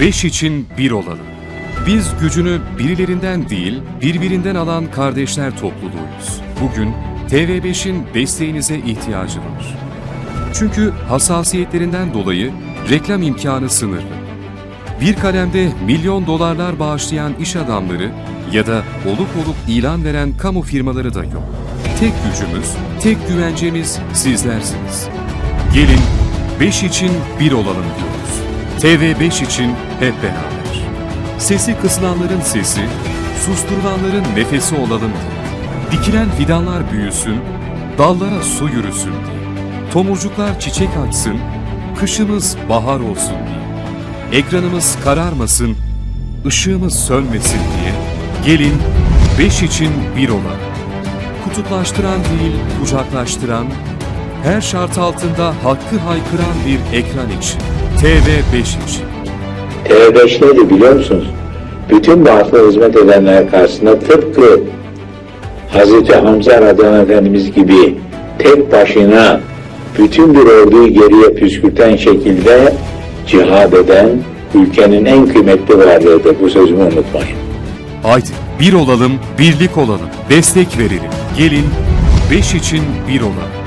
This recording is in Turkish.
Beş için bir olalım. Biz gücünü birilerinden değil, birbirinden alan kardeşler topluluğuyuz. Bugün TV5'in desteğinize ihtiyacı var. Çünkü hassasiyetlerinden dolayı reklam imkanı sınırlı. Bir kalemde milyon dolarlar bağışlayan iş adamları ya da oluk oluk ilan veren kamu firmaları da yok. Tek gücümüz, tek güvencemiz sizlersiniz. Gelin 5 için bir olalım diyoruz. TV5 için hep beraber. Sesi kısılanların sesi, susturulanların nefesi olalım diye. Dikilen fidanlar büyüsün, dallara su yürüsün diye. Tomurcuklar çiçek açsın, kışımız bahar olsun diye. Ekranımız kararmasın, ışığımız sönmesin diye. Gelin beş için bir olalım. Kutuplaştıran değil, kucaklaştıran, her şart altında hakkı haykıran bir ekran için. TV5 için. TV5 nedir biliyor musunuz? Bütün halka hizmet edenler karşısında tıpkı Hazreti Hamza Radyan Efendimiz gibi tek başına bütün bir orduyu geriye püskürten şekilde cihad eden ülkenin en kıymetli varlığıdır. Bu sözümü unutmayın. Haydi bir olalım, birlik olalım, destek verelim. Gelin beş için bir olalım.